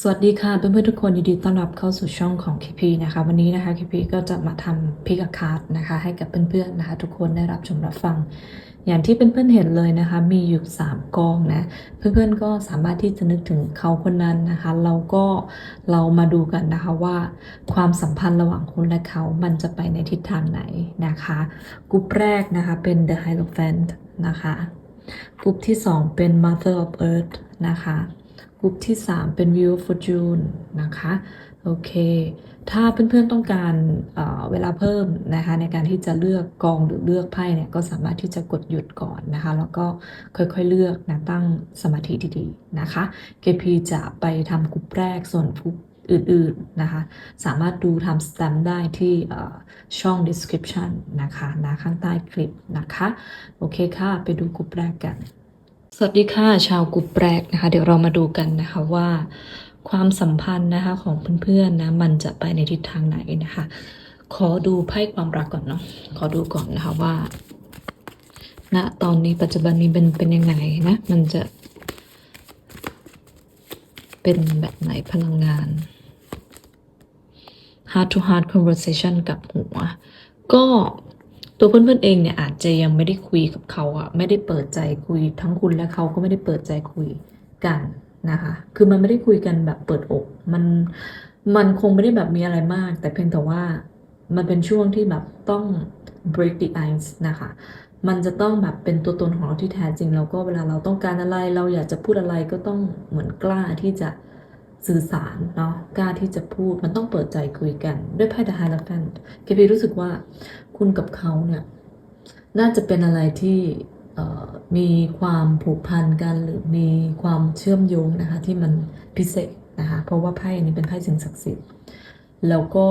สวัสดีค่ะเพื่อนๆทุกคนยินดีต้อนรับเข้าสู่ช่องของ KP นะคะ วันนี้นะคะ KP ก็จะมาทำพิกคาร์ดนะคะ ให้กับเพื่อนๆนะคะ ทุกคนได้รับชมรับฟัง อย่างที่เพื่อนๆเห็นเลยนะคะ มีอยู่ 3กองนะ เพื่อนๆก็สามารถที่จะนึกถึงเขาคนนั้นนะคะ เราก็เรามาดูกันนะคะว่าความสัมพันธ์ระหว่างคุณและเขา มันจะไปในทิศทางไหนนะคะกลุ่มแรกนะคะเป็น The Hierophant นะคะกลุ่มที่ 2 เป็น Mother of Earth นะคะ กลุ่มที่ 3 เป็น Wheel of Fortune นะคะ โอเค ถ้าเพื่อนๆต้องการเเวลาเพิ่มนะคะ ในการที่จะเลือกกองหรือเลือกไพ่เนี่ย ก็สามารถที่จะกดหยุดก่อนนะคะ แล้วก็ค่อยๆเลือกนะตั้งสมาธิดีๆนะคะ KP จะไปทำกลุ่มแรกส่วนกลุ่มอื่นๆนะคะ สามารถดูทำสแตมป์ได้ที่ช่อง description นะคะนะข้างใต้คลิปนะคะ โอเคค่ะ ไปดูกลุ่มแรกกัน สวัสดีค่ะชาวกลุ่มแปรกนะคะ เดี๋ยวเรามาดูกันนะคะว่า ความสัมพันธ์นะคะของเพื่อนๆนะมันจะไปในทิศทางไหนนะคะ ขอดูไพ่ความรักก่อนเนาะขอดูก่อนนะคะว่าณตอนนี้ปัจจุบันนี้เป็นเป็นยังไงนะมันจะ เป็นแบบไหนพลังงาน heart to heart conversation กับหัว ก็ ตัวเพื่อนๆเองเนี่ยอาจจะยังไม่ได้คุยกับเขาอะไม่ได้เปิดใจคุยทั้งคุณและเขาก็ไม่ได้เปิดใจคุยกันนะคะ คือมันไม่ได้คุยกันแบบเปิดอก มันมันคงไม่ได้แบบมีอะไรมาก แต่เพียงแต่ว่ามันเป็นช่วงที่แบบต้อง break the ice นะคะ มันจะต้องแบบเป็นตัวตนของเราที่แท้จริง แล้วก็เวลาเราต้องการอะไร เราอยากจะพูดอะไรก็ต้องเหมือนกล้าที่จะสื่อสารเนาะกล้าที่จะพูดมันต้องเปิดใจคุยกัน ด้วยไพ่ The Hierophant เคพีรู้สึกว่า คุณกับเขาเนี่ยน่าจะเป็นอะไรที่มีความผูกพันกันหรือมีความเชื่อมโยงนะคะที่มันพิเศษนะคะเพราะว่าไพ่อันนี้เป็นไพ่สิ่งศักดิ์สิทธิ์แล้วก็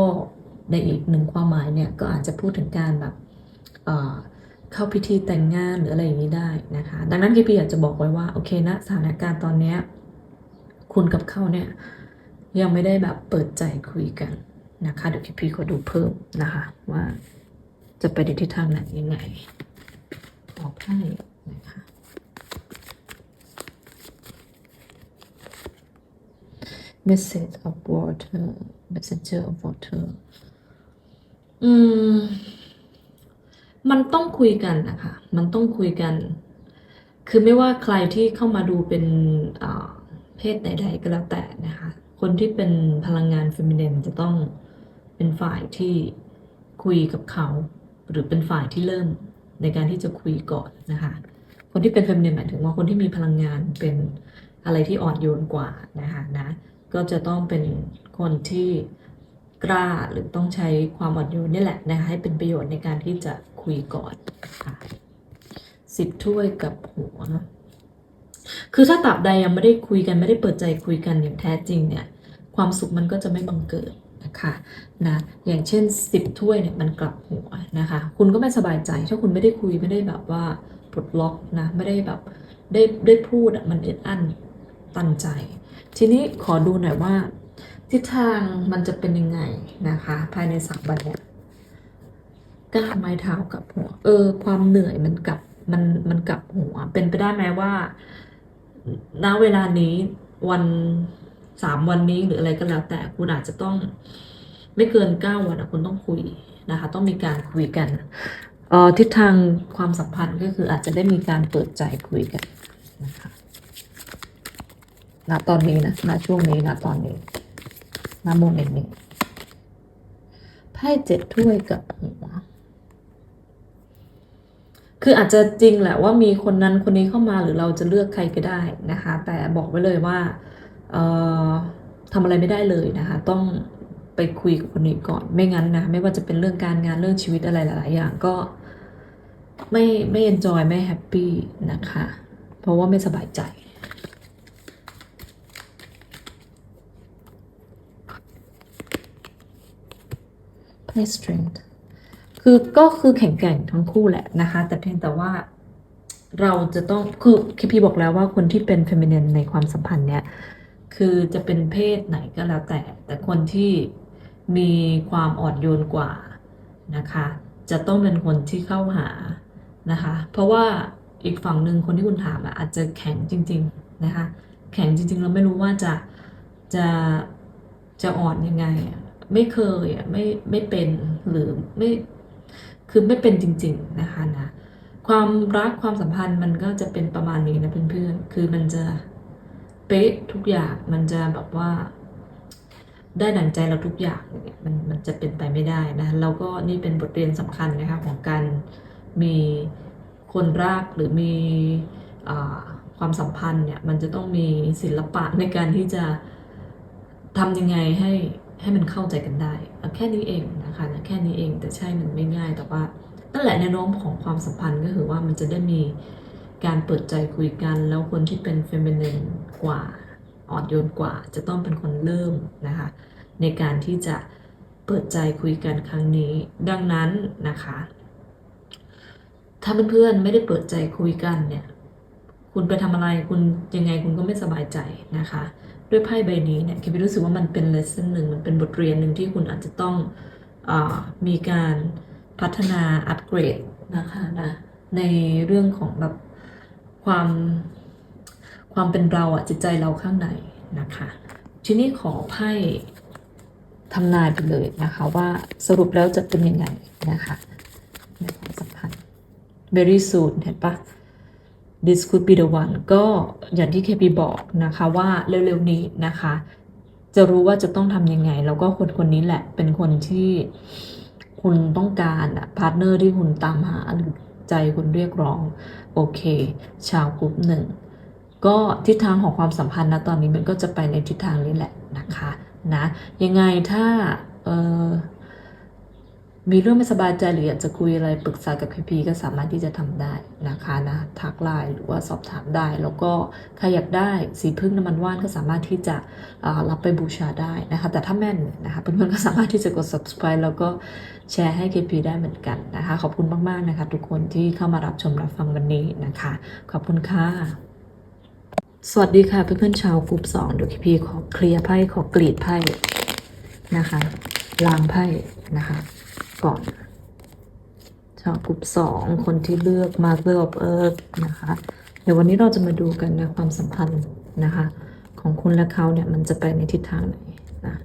ในอีกหนึ่งความหมายเนี่ยก็อาจจะพูดถึงการแบบเข้าพิธีแต่งงานหรืออะไรอย่างนี้ได้นะคะดังนั้นเคพีอยากจะบอกไว้ว่าโอเคนะสถานการณ์ตอนนี้คุณกับเขาเนี่ยยังไม่ได้แบบเปิดใจคุยกันนะคะเดี๋ยวเคพีขอดูเพิ่มนะคะว่า จะไปในทิศทางไหนยังไงออกให้นะคะ message of water messenger of water อืม มันต้องคุยกันนะคะ มันต้องคุยกัน คือไม่ว่าใครที่เข้ามาดูเป็นเพศใด ๆ ก็แล้วแต่นะคะ คนที่เป็นพลังงานเฟมิเนนจะต้องเป็นฝ่ายที่คุยกับเขา หรือเป็นฝ่ายที่เริ่มในการที่จะคุยก่อนนะคะ คนที่เป็นเฟมิเนนหมายถึงว่าคนที่มีพลังงานเป็นอะไรที่อ่อนโยนกว่านะคะนะก็จะต้องเป็นคนที่กล้าหรือต้องใช้ความอ่อนโยนนี่แหละนะคะให้เป็นประโยชน์ในการที่จะคุยก่อนค่ะสิบถ้วยกับหัว คือถ้าตราบใดยังไม่ได้คุยกันไม่ได้เปิดใจคุยกันอย่างแท้จริงเนี่ย ความสุขมันก็จะไม่บังเกิด คะนะอย่างเช่นสิบถ้วยเนี่ยมันกลับหัวนะคะ คุณก็ไม่สบายใจ ถ้าคุณไม่ได้คุยไม่ได้แบบว่าปลดล็อกนะไม่ได้แบบได้ได้พูดอะมันอึดอั้นตันใจ ทีนี้ขอดูหน่อยว่า ทิศทางมันจะเป็นยังไงนะคะ ภายในสักวันเนี่ยก้าไม้เท้ากับหัว เออ ความเหนื่อยมันกลับมันมันกลับหัว เป็นไปได้ไหมว่าณเวลานี้วันสามวันนี้หรืออะไรก็แล้วแต่คุณอาจจะต้อง ไม่เกินเก้าวันอะคุณต้องคุยนะคะ ต้องมีการคุยกันออทิศทางความสัมพันธ์ก็คืออาจจะได้มีการเปิดใจคุยกันนะคะณตอนนี้นะณช่วงนี้ณตอนนี้ณโมเมนต์นี้ไพ่เจ็ดถ้วยกับหัวคืออาจจะจริงแหละว่ามีคนนั้นคนนี้เข้ามาหรือเราจะเลือกใครก็ได้นะคะ แต่บอกไว้เลยว่าทำอะไรไม่ได้เลยนะคะ ต้อง ไปคุยกับคนนี้ก่อน ไม่งั้นนะ ไม่ว่าจะเป็นเรื่องการงานเรื่องชีวิตอะไรหลาย ๆ อย่างก็ไม่ไม่เอนจอยไม่แฮปปี้นะคะ เพราะว่าไม่สบายใจ Play strength คือก็คือแข็งแกร่งทั้งคู่แหละนะคะ แต่เพียงแต่ว่าเราจะต้องคือคิพีบอกแล้วว่าคนที่เป็นเฟมินนในความสัมพันธ์เนี่ย คือจะเป็นเพศไหนก็แล้วแต่ แต่คนที่ มีความอ่อนโยนกว่านะคะ จะต้องเป็นคนที่เข้าหานะคะ เพราะว่าอีกฝั่งหนึ่งคนที่คุณถามอาจจะแข็งจริง ๆนะคะ แข็งจริง ๆ เราไม่รู้ว่าจะจะจะอ่อนยังไง ไม่เคยอะไม่ไม่เป็นหรือไม่คือไม่เป็นจริง ๆนะคะนะความรักความสัมพันธ์มันก็จะเป็นประมาณนี้นะเพื่อนๆคือมันจะเป๊ะทุกอย่างมันจะแบบว่า ได้ดั่งใจเราทุกอย่างเนี่ยมันมันจะเป็นไปไม่ได้นะแล้วก็นี่เป็นบทเรียนสำคัญนะคะของการมีคนรักหรือมีอความสัมพันธ์เนี่ยมันจะต้องมีศิลปะในการที่จะทำยังไงให้ให้มันเข้าใจกันได้แค่นี้เองนะคะนะแค่นี้เองแต่ใช่มันไม่ง่ายแต่ว่านั่นแหละแนวโน้มของความสัมพันธ์ก็คือว่ามันจะได้มีการเปิดใจคุยกัน แล้วคนที่เป็นเฟมินินกว่า อ่อนโยนกว่าจะต้องเป็นคนเริ่มนะคะในการที่จะเปิดใจคุยกันครั้งนี้ ดังนั้นนะคะ ถ้าเพื่อนๆไม่ได้เปิดใจคุยกันเนี่ยคุณไปทำอะไรคุณยังไงคุณก็ไม่สบายใจนะคะ ด้วยไพ่ใบนี้เนี่ยคิดรู้สึกว่ามันเป็นเลสเซ่นหนึ่งมันเป็นบทเรียนหนึ่งที่คุณอาจจะต้องอมีการพัฒนาอัปเกรดนะคะนะในเรื่องของแบบความ ความเป็นเราอะจิตใจเราข้างในนะคะ ทีนี้ขอไพ่ทำนายไปเลยนะคะว่าสรุปแล้วจะเป็นยังไงนะคะในความสัมพันธ์ very soon เห็นปะ this could be the one ก็อย่างที่เคปีบอกนะคะว่าเร็วๆนี้นะคะ จะรู้ว่าจะต้องทำยังไง แล้วก็คนคนนี้แหละเป็นคนที่คุณต้องการอะพาร์ทเนอร์ที่คุณตามหาหรือใจคุณเรียกร้อง โอเค ชาวกลุ่มหนึ่ง ก็ทิศทางของความสัมพันธ์นะตอนนี้มันก็จะไปในทิศทางนี้แหละนะคะนะยังไงถ้าเออมีเรื่องไม่สบายใจหรืออยากจะคุยอะไรปรึกษากับพีพีก็สามารถที่จะทำได้นะคะนะทักไลน์หรือว่าสอบถามได้ แล้วก็ใครอยากได้สีพึ่งน้ำมันว่านก็สามารถที่จะรับไปบูชาได้นะคะ แต่ถ้าแม่นนะคะเพื่อนๆก็สามารถที่จะกด subscribe แล้วก็แชร์ให้ KP ได้เหมือนกันนะคะ ขอบคุณมากๆนะคะ ทุกคนที่เข้ามารับชมรับฟังวันนี้นะคะ ขอบคุณค่ะ สวัสดีค่ะเพื่อนๆชาวกลุ่มสองเดี๋ยวพี่ขอเคลียร์ไพ่ขอกรีดไพ่นะคะล้างไพ่นะคะ ก่อน ชาวกลุ่มสองคนที่เลือกมาเลือกเอิร์กนะคะ เดี๋ยววันนี้เราจะมาดูกันนะความสัมพันธ์นะคะ ของคุณและเขาเนี่ยมันจะไปในทิศทางไหนนะ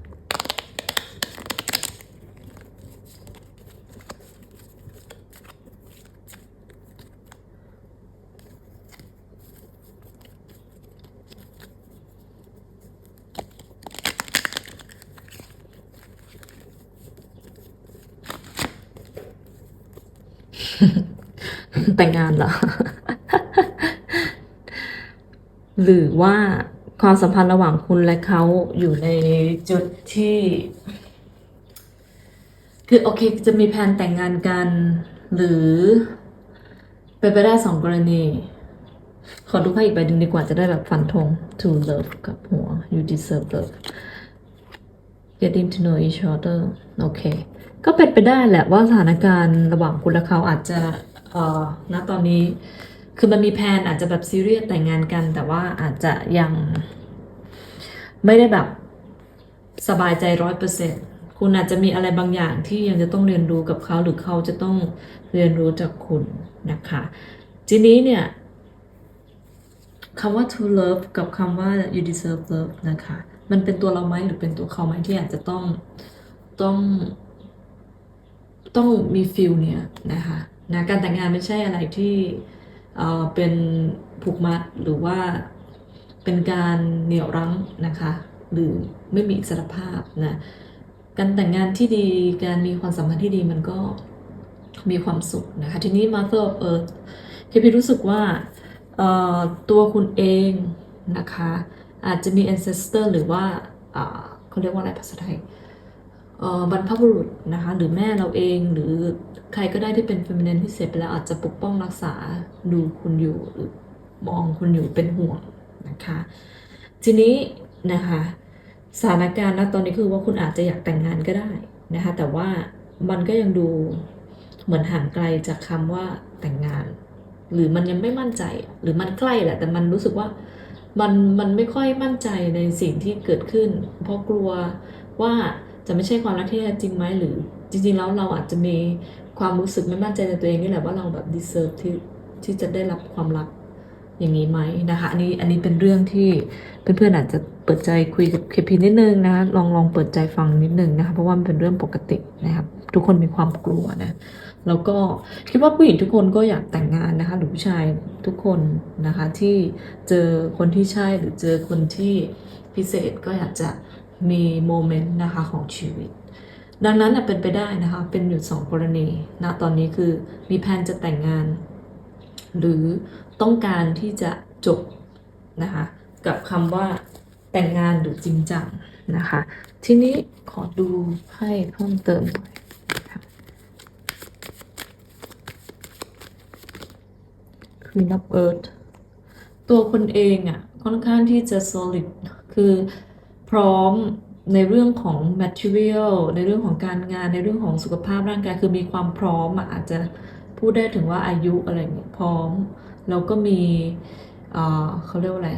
แต่งงานเหรอ หรือว่าความสัมพันธ์ระหว่างคุณและเขาอยู่ในจุดที่ คือโอเคจะมีแผนแต่งงานกัน หรือเป็นไปได้สองกรณี ขอดูไพ่อีกใบหนึ่งดีกว่าจะได้แบบฟันธง to love กับหัว you deserve love getting to know each other โอเค ก็เป็นไปได้แหละว่าสถานการณ์ระหว่างคุณและเขาอาจจะเอ่อณตอนนี้ คือมันมีแพนอาจจะแบบซีเรียสแต่งงานกัน แต่ว่าอาจจะยัง ไม่ได้แบบสบายใจร้อยเปอร์เซ็นต์คุณอาจจะมีอะไรบางอย่างที่ยังจะต้องเรียนรู้กับเขาหรือเขาจะต้องเรียนรู้จากคุณนะคะ ทีนี้เนี่ยคำว่า to love กับคำว่า you deserve love นะคะ มันเป็นตัวเราไหมหรือเป็นตัวเขาไหมที่อาจจะต้องต้อง ต้องมีฟิลเนี่ยนะคะนะการแต่งงานไม่ใช่อะไรที่เอ่อเป็นผูกมัดหรือว่าเป็นการเหนี่ยวรั้งนะคะ หรือไม่มีอิสรภาพนะการแต่งงานที่ดีการมีความสัมพันธ์ที่ดีมันก็มีความสุขนะคะ ทีนี้ Mother of Earth คือพี่รู้สึกว่าเออตัวคุณเองนะคะ อาจจะมี ancestor หรือว่าเขาเรียกว่าอะไรภาษาไทยบรรพบุรุษนะคะ หรือแม่เราเองหรือใครก็ได้ที่เป็นเฟมินินที่เสียไปแล้วอาจจะปกป้องรักษาดูคุณอยู่หรือมองคุณอยู่เป็นห่วงนะคะ ทีนี้นะคะสถานการณ์ณตอนนี้คือว่าคุณอาจจะอยากแต่งงานก็ได้นะคะ แต่ว่ามันก็ยังดูเหมือนห่างไกลจากคำว่าแต่งงาน หรือมันยังไม่มั่นใจ หรือมันใกล้แหละแต่มันรู้สึกว่า มันมันไม่ค่อยมั่นใจในสิ่งที่เกิดขึ้น เพราะกลัวว่าจะไม่ใช่ความรักที่แท้จริงไหมหรือ จริง ๆ แล้วเราอาจจะมีความรู้สึกไม่มั่นใจในตัวเองนี่แหละว่าเราแบบ deserve ที่ที่จะได้รับความรักอย่างนี้ไหมนะคะ อันนี้อันนี้เป็นเรื่องที่เพื่อนๆอาจจะเปิดใจคุยกับเคพีนิดนึงนะลองลองเปิดใจฟังนิดนึงนะคะเพราะว่ามันเป็นเรื่องปกตินะครับ ทุกคนมีความกลัวนะ แล้วก็คิดว่าผู้หญิงทุกคนก็อยากแต่งงานนะคะ หรือผู้ชายทุกคนนะคะ ที่เจอคนที่ใช่หรือเจอคนที่พิเศษก็อยากจะมีโมเมนต์นะคะของชีวิต ดังนั้นเป็นไปได้นะคะ เป็นอยู่สองกรณีนะตอนนี้คือมีแผนจะแต่งงาน หรือต้องการที่จะจบนะคะกับคำว่าแต่งงานหรือจริงจังนะคะ ทีนี้ขอดูไพ่เพิ่มเติมหน่อยนะคะ Queen of Earth ตัวคนเองอะ่ะค่อนข้างที่จะ solid คือพร้อมในเรื่องของ material ในเรื่องของการงานในเรื่องของสุขภาพร่างกายคือมีความพร้อมอาจจะพูดได้ถึงว่าอายุอะไรเงี้ยพร้อม แล้วก็มีเอ่อเขาเรียกว่าอะไร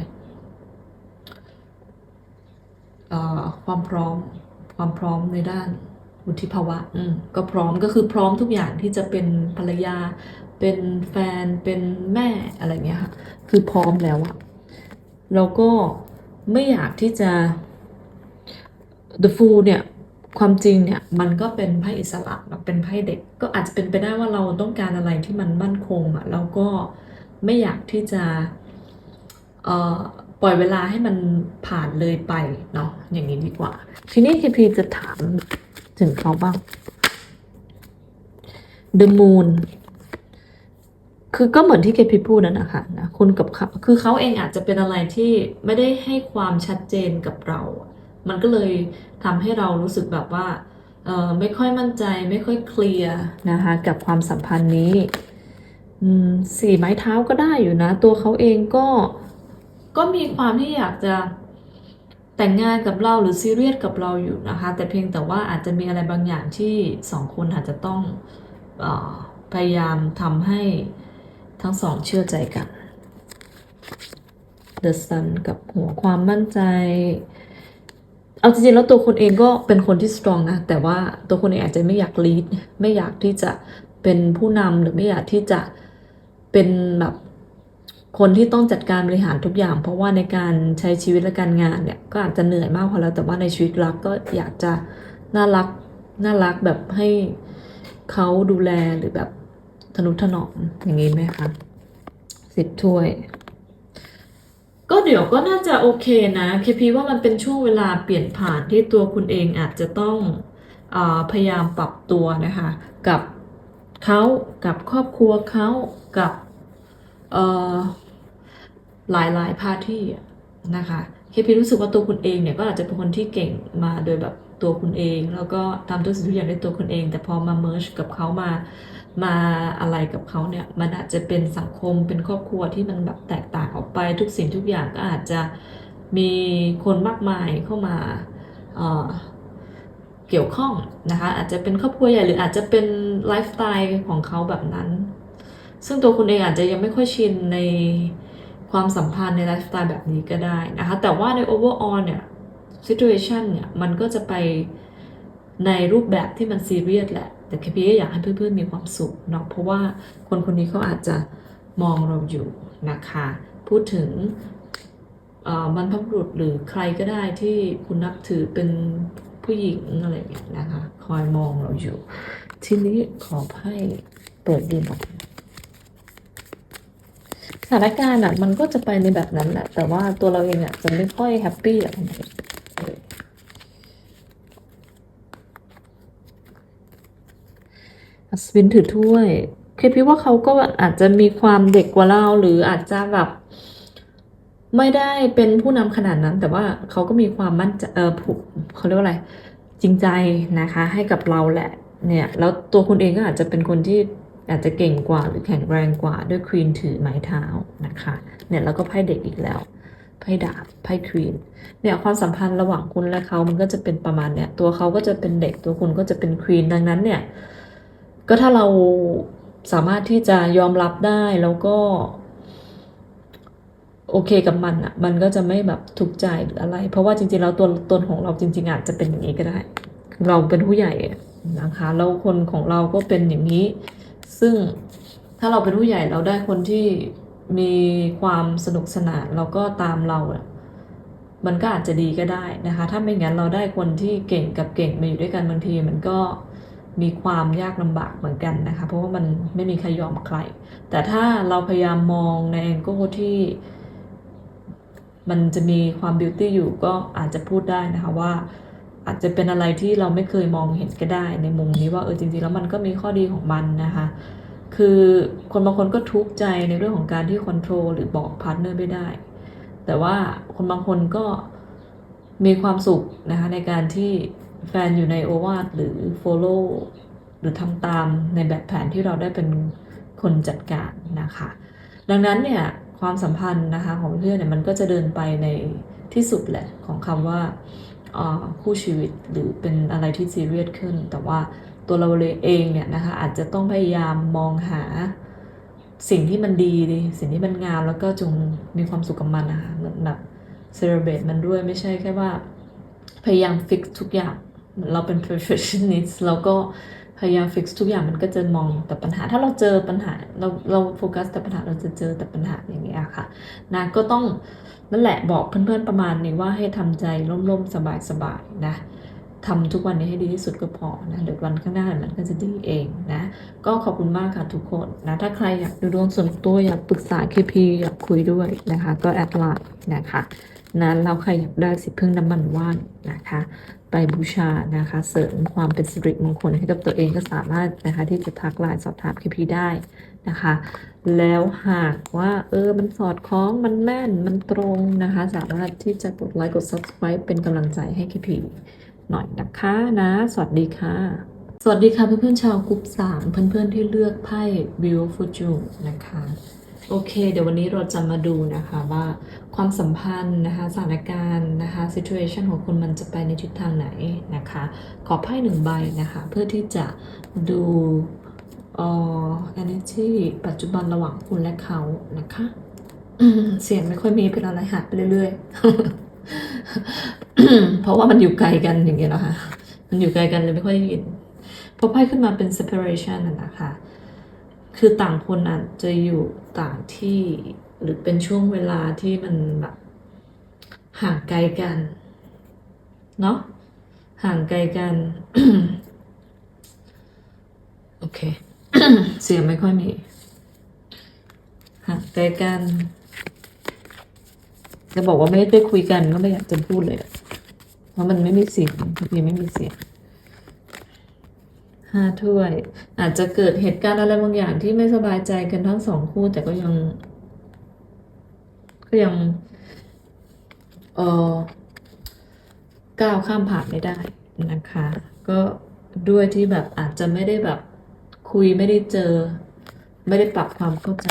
อ่อความพร้อมความพร้อมในด้าน วุฒิภาวะอืมก็พร้อมก็คือพร้อมทุกอย่างที่จะเป็นภรรยา เป็นแฟนเป็นแม่อะไรเงี้ยค่ะคือพร้อมแล้วอะแล้วก็ไม่อยากที่จะ The Fool เนี่ยความจริงเนี่ยมันก็เป็นไพ่อิสระเนอะเป็นไพ่เด็ก ก็อาจจะเป็นไปได้ว่าเราต้องการอะไรที่มันมั่นคงอะแล้วก็ไม่อยากที่จะเอ่อปล่อยเวลาให้มันผ่านเลยไปเนาะอย่างนี้ดีกว่า ทีนี้คีพีจะถาม ถึงเขาบ้าง The Moon คือก็เหมือนที่เคพีพูดนั่นนะคะนะคุณกับเขาคือเขาเองอาจจะเป็นอะไรที่ไม่ได้ให้ความชัดเจนกับเรา มันก็เลยทำให้เรารู้สึกแบบว่าเออไม่ค่อยมั่นใจไม่ค่อยเคลียร์นะคะกับความสัมพันธ์นี้สี่ไม้เท้าก็ได้อยู่นะ ตัวเขาเองก็ก็มีความที่อยากจะ แต่งงานกับเราหรือซีเรียสกับเราอยู่นะคะ แต่เพียงแต่ว่าอาจจะมีอะไรบางอย่างที่สองคนอาจจะต้องอพยายามทำให้ทั้งสองเชื่อใจกัน The Sun กับหัวความมั่นใจ เอาจริงๆแล้วตัวคนเองก็เป็นคนที่ strong นะ แต่ว่าตัวคนเองอาจจะไม่อยาก lead ไม่อยากที่จะเป็นผู้นำหรือไม่อยากที่จะเป็นแบบ คนที่ต้องจัดการบริหารทุกอย่าง เพราะว่าในการใช้ชีวิตและการงานเนี่ยก็อาจจะเหนื่อยมากพอแล้วแต่ว่าในชีวิตรักก็อยากจะน่ารักน่ารักแบบให้เขาดูแลหรือแบบทนุถนอมอย่างนี้ไหมคะสิบถ้วย ก็เดี๋ยวก็น่าจะโอเคนะเคพีว่ามันเป็นช่วงเวลาเปลี่ยนผ่านที่ตัวคุณเองอาจจะต้องอพยายามปรับตัวนะคะ กับเขากับครอบครัวเขากับ หลายหลายพาร์ที่นะคะเคพีรู้สึกว่าตัวคุณเองเนี่ยก็อาจจะเป็นคนที่เก่งมาโดยแบบตัวคุณเอง แล้วก็ทำทุกสิ่งทุกอย่างด้วยตัวคุณเอง แต่พอมาเมิร์ชกับเขามามาอะไรกับเขาเนี่ยมันอาจจะเป็นสังคมเป็นครอบครัวที่มันแบบแตกต่างออกไปทุกสิ่งทุกอย่างก็อาจจะมีคนมากมายเข้ามาเเกี่ยวข้องนะคะอาจจะเป็นครอบครัวใหญ่หรืออาจจะเป็นไลฟ์สไตล์ของเขาแบบนั้น ซึ่งตัวคุณเองอาจจะยังไม่ค่อยชินในความสัมพันธ์ในไลฟ์สไตล์แบบนี้ก็ได้นะคะ แต่ว่าใน overall เนี่ย situation เนี่ย มันก็จะไปในรูปแบบที่มันซีเรียสแหละ แต่แค่พี่อยากให้เพื่อนๆมีความสุขเนาะเพราะว่าคนคนนี้เขาอาจจะมองเราอยู่นะคะ พูดถึงบรรพบุรุษหรือใครก็ได้ที่คุณนับถือเป็นผู้หญิงอะไรอย่างเงี้ยนะคะ คอยมองเราอยู่ ทีนี้ขอให้เปิดดีหน่อย ถานการณ์อะมันก็จะไปในแบบนั้นแหละแต่ว่าตัวเราเองอะจะไม่ค่อยแฮปปี้อะอัศวินถือถ้วยเคพี่ว่าเขาก็อาจจะมีความเด็กกว่าเราหรืออาจจะแบบ ไม่ได้เป็นผู้นำขนาดนั้น แต่ว่าเขาก็มีความมั่นใจเออผูกเขาเรียกว่าอะไร จริงใจนะคะ ให้กับเราแหละ เนี่ย แล้วตัวคุณเองก็อาจจะเป็นคนที่ อาจจะเก่งกว่าหรือแข็งแรงกว่าด้วยควีนถือไม้เท้านะคะเนี่ยแล้วก็ไพ่เด็กอีกแล้วไพ่ดาบไพ่ควีนเนี่ยความสัมพันธ์ระหว่างคุณและเขามันก็จะเป็นประมาณเนี่ยตัวเขาก็จะเป็นเด็กตัวคุณก็จะเป็นควีนดังนั้นเนี่ยก็ถ้าเราสามารถที่จะยอมรับได้แล้วก็ โอเคกับมันอะ มันก็จะไม่แบบทุกข์ใจหรืออะไร เพราะว่าจริงๆแล้วตัวตนของเราจริง ๆ อาจจะเป็นอย่างนี้ก็ได้ เราเป็นผู้ใหญ่นะคะแล้วคนของเราก็เป็นอย่างนี้ ซึ่งถ้าเราเป็นผู้ใหญ่เราได้คนที่มีความสนุกสนานแล้วก็ตามเราอะมันก็อาจจะดีก็ได้นะคะ ถ้าไม่งั้นเราได้คนที่เก่งกับเก่งมาอยู่ด้วยกันบางที มันก็มีความยากลำบากเหมือนกันนะคะ เพราะว่ามันไม่มีใครยอมใคร แต่ถ้าเราพยายามมองในแองเกิลที่ มันจะมีความบิวตี้อยู่ก็อาจจะพูดได้นะคะว่า อาจจะเป็นอะไรที่เราไม่เคยมองเห็นก็ได้ในมุมนี้ว่าเออจริงๆแล้วมันก็มีข้อดีของมันนะคะ คือคนบางคนก็ทุกข์ใจในเรื่องของการที่คอนโทรลหรือบอกพาร์ทเนอร์ไม่ได้ แต่ว่าคนบางคนก็มีความสุขนะคะในการที่แฟนอยู่ในโอวาทหรือ follow หรือทำตามในแบบแผนที่เราได้เป็นคนจัดการนะคะ ดังนั้นเนี่ยความสัมพันธ์นะคะของเพื่อนเนี่ยมันก็จะเดินไปในที่สุดแหละของคำว่า คู่ชีวิตหรือเป็นอะไรที่ซีเรียสขึ้น แต่ว่าตัวเราเเองเนี่ยนะคะอาจจะต้องพยายามมองหาสิ่งที่มันดีดิสิ่งที่มันงามแล้วก็จงมีความสุขกับมันนะคะเหมือนแบบเซเลบรตมันด้วยไม่ใช่แค่ว่า พยายามฟิกทุกอย่างเหมือนเราเป็น perfectionist แล้วก็ พยายามฟิกซ์ทุกอย่างมันก็จะมองแต่ปัญหา ถ้าเราเจอปัญหาเราเราโฟกัสแต่ปัญหาเราจะเจอแต่ปัญหาอย่างเงี้ยค่ะนะก็ต้องนั่นแหละบอกเพื่อนๆประมาณนี้ว่าให้ทำใจร่มๆสบายๆนะทำทุกวันนี้ให้ดีที่สุดก็พอนะเดี๋ยววันข้างหน้ามันก็จะดีเองนะ ก็ขอบคุณมากค่ะทุกคนนะ ถ้าใครอยากดูดวงส่วนตัวอยากปรึกษา KP อยากคุยด้วยนะคะ ก็แอดไลน์นะคะ นั้นเราใครอยากได้สิพึ่งน้ำมันว่านนะคะ ไปบูชานะคะ เสริมความเป็นสิริมงคลให้กับตัวเองก็สามารถนะคะ ที่จะทักไลน์สอบถาม KP ได้นะคะ แล้วหากว่าเออมันสอดคล้องมันแม่นมันตรงนะคะ สามารถที่จะกดไลค์กด subscribe เป็นกำลังใจให้ KP หน่อยนะคะนะ สวัสดีค่ะ สวัสดีค่ะเพื่อนๆชาวกรุ๊ป3เพื่อนๆที่เลือกไพ่ View Fortune นะคะ โอเค เดี๋ยววันนี้เราจะมาดูนะคะว่าความสัมพันธ์นะคะสถานการณ์นะคะ situation ของคุณมันจะไปในทิศทางไหนนะคะ ขอไพ่หนึ่งใบนะคะ เพื่อที่จะดูเอ่อ energy ปัจจุบันระหว่างคุณและเขานะคะ เสียงไม่ค่อยมีเป็นอะไรหัดไปเรื่อยๆ เพราะว่ามันอยู่ไกลกันอย่างเงี้ยนะคะมันอยู่ไกลกันเลยไม่ค่อยได้ยินพอไพ่ขึ้นมาเป็น separation น่ะนะคะ คือต่างคนอาจจะอยู่ต่างที่หรือเป็นช่วงเวลาที่มันแบบห่างไกลกัน เนาะห่างไกลกัน โอเค เสียงไม่ค่อยมี ห่างไกลกัน จะบอกว่าไม่ได้คุยกันก็ไม่อยากจะพูดเลย เพราะมันไม่มีเสียงบางทีไม่มีเสียง ห้าถ้วย อาจจะเกิดเหตุการณ์อะไรบางอย่างที่ไม่สบายใจกันทั้งสองคู่ แต่ก็ยัง ก็ยังเออก้าวข้ามผ่านไม่ได้นะคะ ก็ด้วยที่แบบอาจจะไม่ได้แบบคุยไม่ได้เจอ ไม่ได้ปรับความเข้าใจ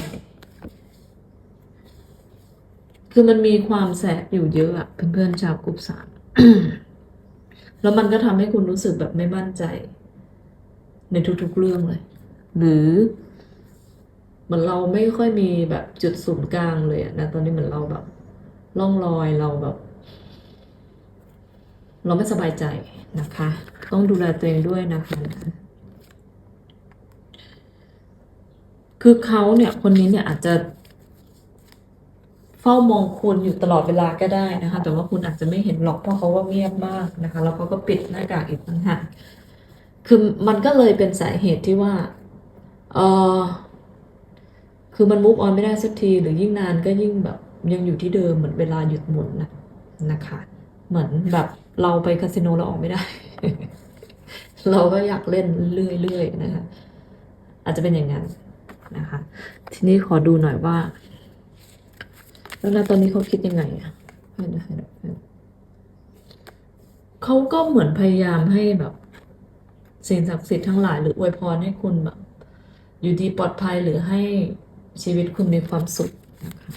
คือมันมีความแสบอยู่เยอะอะเพื่อนๆชาวกลุ่มสามแล้วมันก็ทำให้คุณรู้สึกแบบไม่มั่นใจ ในทุกๆเรื่องเลย หรือเหมือนเราไม่ค่อยมีแบบจุดศูนย์กลางเลยอะนะตอนนี้เหมือนเราแบบล่องลอยเราแบบ เราไม่สบายใจนะคะ ต้องดูแลตัวเองด้วยนะคะ คือเขาเนี่ยคนนี้เนี่ยอาจจะเฝ้ามองคุณอยู่ตลอดเวลาก็ได้นะคะ แต่ว่าคุณอาจจะไม่เห็นหรอกเพราะเขาว่าเงียบมากนะคะ แล้วเขาก็ปิดหน้ากากอีกต่างหาก คือมันก็เลยเป็นสาเหตุที่ว่าเออคือมันมุกออนไม่ได้สักทีหรือยิ่งนานก็ยิ่งแบบยังอยู่ที่เดิมเหมือนเวลาหยุดหมุนนะนะคะ เหมือนแบบเราไปคาสิโนเราออกไม่ได้ เราก็อยากเล่นเรื่อยๆนะคะอาจจะเป็นอย่างนั้นนะคะ ทีนี้ขอดูหน่อยว่า แล้วนะตอนนี้เขาคิดยังไงอะให้นะให้นะให้นะเขาก็เหมือนพยายามให้แบบ สิ่งศักดิ์สิทธิ์ทั้งหลายหรืออวยพรให้คุณแบบ อยู่ดีปลอดภัยหรือให้ชีวิตคุณมีความสุขนะคะ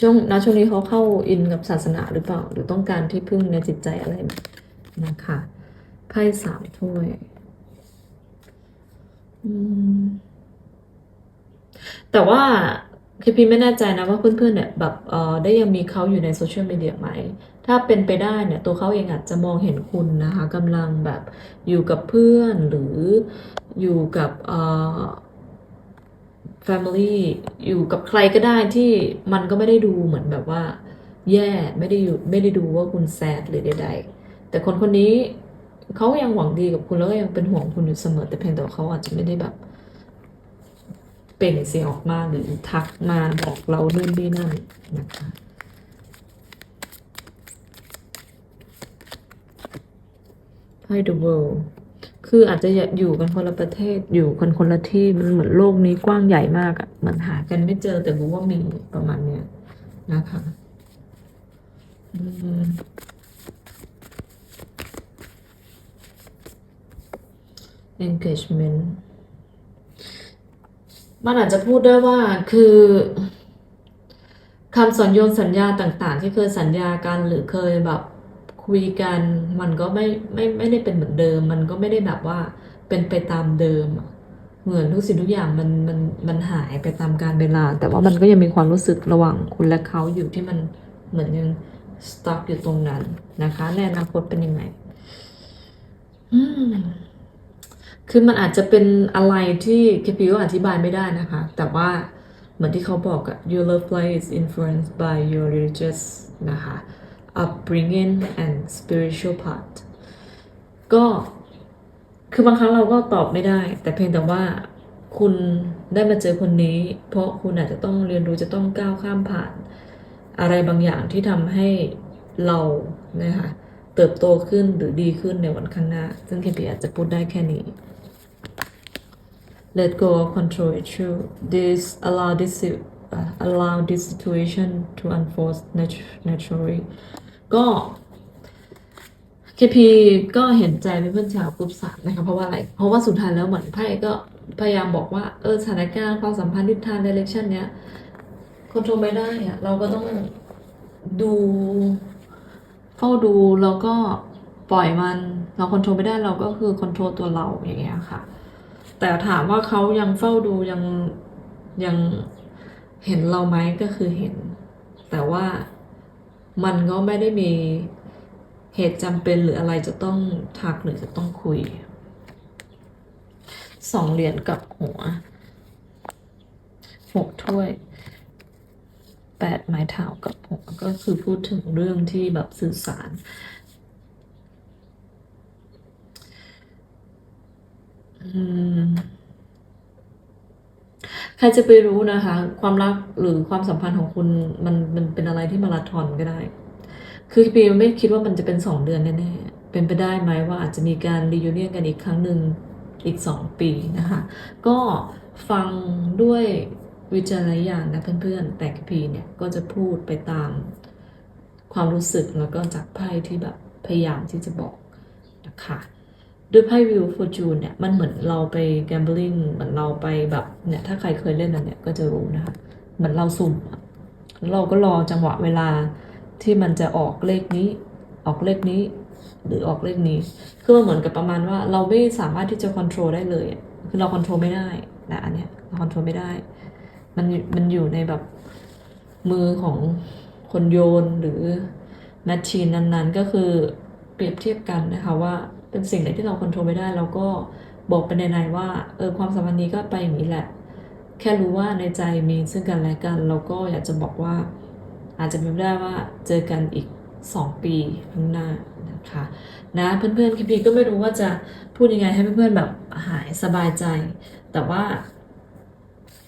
ช่วงณช่วงนี้เขาเข้าอินกับศาสนาหรือเปล่า หรือต้องการที่พึ่งในจิตใจอะไรนะคะไพ่สามถ้วยแต่ว่า คือพี่ไม่แน่ใจนะว่าเพื่อนๆเนี่ยแบบเออได้ยังมีเขาอยู่ในโซเชียลมีเดียไหม ถ้าเป็นไปได้เนี่ยตัวเขาเองอาจจะมองเห็นคุณนะคะกำลังแบบอยู่กับเพื่อนหรืออยู่กับเอ่อ family อยู่กับใครก็ได้ที่มันก็ไม่ได้ดูเหมือนแบบว่า แย่ไม่ได้อยู่ไม่ได้ดูว่าคุณแซดหรือใดๆแต่คนคนนี้เขายังหวังดีกับคุณแล้วก็ยังเป็นห่วงคุณอยู่เสมอแต่เพียงแต่เขาอาจจะไม่ได้แบบ ล่งเสียงออกมาหรือทักมาบอกเรานู่นนี่นั่นนะคะไพ่ The World คืออาจจะอยู่กันคนละประเทศอยู่กันคนละที่มันเหมือนโลกนี้กว้างใหญ่มากอะเหมือนหากันไม่เจอแต่รู้ว่ามีประมาณเนี้ยนะคะอ engagement มันอาจจะพูดได้ว่าคือคำสัญญาสัญญาต่างๆ ที่เคยสัญญากันหรือเคยแบบคุยกันมันก็ไม่ไม่ไม่ได้เป็นเหมือนเดิม มันก็ไม่ได้แบบว่าเป็นไปตามเดิม เหมือนทุกสิ่งทุกอย่างมันมันมันหายไปตามกาลเวลา แต่ว่ามันก็ยังมีความรู้สึกระหว่างคุณและเขาอยู่ที่มันเหมือนยังสต็อกอยู่ตรงนั้นนะคะในอนาคตเป็นยังไง อืม คือมันอาจจะเป็นอะไรที่เคปิก็อธิบายไม่ได้นะคะ แต่ว่าเหมือนที่เขาบอกอะ your love life is influenced by your religious นะคะ upbringing and spiritual part ก็คือบางครั้งเราก็ตอบไม่ได้ แต่เพียงแต่ว่าคุณได้มาเจอคนนี้ เพราะคุณอาจจะต้องเรียนรู้จะต้องก้าวข้ามผ่าน อะไรบางอย่างที่ทำให้เรานะคะเติบโตขึ้นหรือดีขึ้นในวันข้างหน้า ซึ่งเคพีอาจจะพูดได้แค่นี้ let go of control issue this allow this uh, allow this situation to unfold nat- naturally ก็ KP ก็เห็นใจเพื่อนชาวกรุ๊ปสามนะคะเพราะว่าอะไร เพราะว่าสุดท้ายแล้วเหมือนไพ่ก็พยายามบอกว่าเออสถานการณ์ความสัมพันธ์ทิศทาง direction เนี้ยควบคุมไม่ได้อะเราก็ต้องดูเฝ้าดูแล้วก็ปล่อยมัน เราควบคุมไม่ได้เราก็คือควบคุมตัวเราอย่างเงี้ยค่ะ แต่ถามว่าเขายังเฝ้าดูยังยังเห็นเราไหมก็คือเห็น แต่ว่ามันก็ไม่ได้มีเหตุจำเป็นหรืออะไรจะต้องทักหรือจะต้องคุยสองเหรียญกับหัวหกถ้วยแปดไม้เท้ากับหัวก็คือพูดถึงเรื่องที่แบบสื่อสาร อืม ใครจะไปรู้นะคะ ความรักหรือความสัมพันธ์ของคุณมันมันเป็นอะไรที่มาราธอนก็ได้ คือปีไม่คิดว่ามันจะเป็นสองเดือนแน่ๆ เป็นไปได้ไหมว่าอาจจะมีการรียูเนียนกันอีกครั้งหนึ่งอีกสองปีนะคะ ก็ฟังด้วยวิจารณญาณนะเพื่อนๆ แต่พีเนี่ยก็จะพูดไปตามความรู้สึกแล้วก็จากไพ่ที่แบบพยายามที่จะบอกนะคะ ด้วยไพ่วิวฟอร์จูนเนี่ยมันเหมือนเราไปแกมเบลิงเหมือนเราไปแบบเนี่ยถ้าใครเคยเล่นอันเนี่ยก็จะรู้นะคะเหมือนเราสุ่มเราก็รอจังหวะเวลาที่มันจะออกเลขนี้ ออกเลขนี้ หรือออกเลขนี้ คือมันเหมือนกับประมาณว่าเราไม่สามารถที่จะควบคุมได้เลยคือเราควบคุมไม่ได้นะอันเนี้ยเราควบคุมไม่ได้ มันมันอยู่ในแบบมือของคนโยนหรือแมชชีนนั้นๆ ก็คือเปรียบเทียบกันนะคะว่า เป็นสิ่งไหนที่เราควบคุมไม่ได้เราก็บอกไปในๆว่าเออความสัมพันธ์นี้ก็ไปอย่างนี้แหละ แค่รู้ว่าในใจมีซึ่งกันและกันเราก็อยากจะบอกว่า อาจจะเป็นได้ว่าเจอกันอีก 2 ปีข้างหน้านะคะนะเพื่อนๆคิพีก็ไม่รู้ว่าจะพูดยังไงให้เพื่อนๆแบบหายสบายใจ แต่ว่า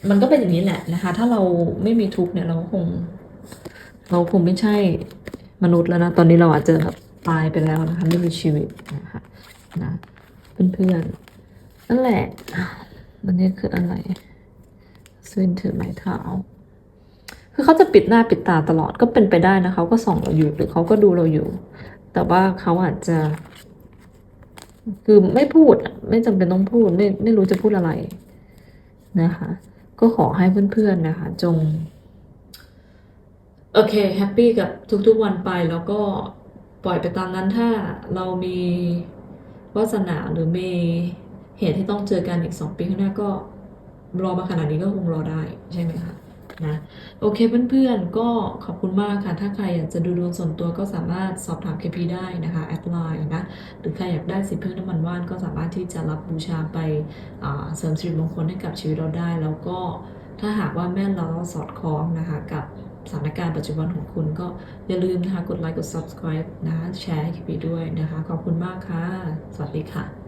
มันก็เป็นอย่างนี้แหละนะคะ ถ้าเราไม่มีทุกข์เนี่ยเราคง เราคงไม่ใช่มนุษย์แล้วนะ ตอนนี้เราอาจจะแบบ ตายไปแล้วนะคะไม่มีชีวิตนะคะนะเพื่อนๆนั่นแหละมันนี้คืออะไรสวินถือไม้เท้าคือเขาจะปิดหน้าปิดตาตลอดก็เป็นไปได้นะเขาก็ส่องเราอยู่หรือเขาก็ดูเราอยู่ แต่ว่าเขาอาจจะ คือไม่พูดไม่จำเป็นต้องพูดไม่ไม่รู้จะพูดอะไรนะคะ ก็ขอให้เพื่อนๆนะคะ จง โอเคแฮปปี้กับทุกๆวันไปแล้วก็ ปล่อยไปตามนั้นถ้าเรามีวาสนาหรือมีเหตุที่ต้องเจอกันอีกสองปีข้างหน้าก็รอมาขนาดนี้ก็คงรอได้ใช่ไหมคะนะโอเคเพื่อนๆก็ขอบคุณมากค่ะ ถ้าใครอยากจะดูดวงส่วนตัวก็สามารถสอบถาม KP ได้นะคะแอดไลน์นะ หรือใครอยากได้สีพึ่งน้ำมันว่านก็สามารถที่จะรับบูชาไปเสริมสิริมงคลให้กับชีวิตเราได้ แล้วก็ถ้าหากว่าแม่นแล้วสอดคล้องนะคะกับ สถานการณ์ปัจจุบันของคุณก็อย่าลืมนะคะ กดไลค์ กด subscribe นะ แชร์ให้คิปด้วยนะคะ ขอบคุณมากค่ะ สวัสดีค่ะ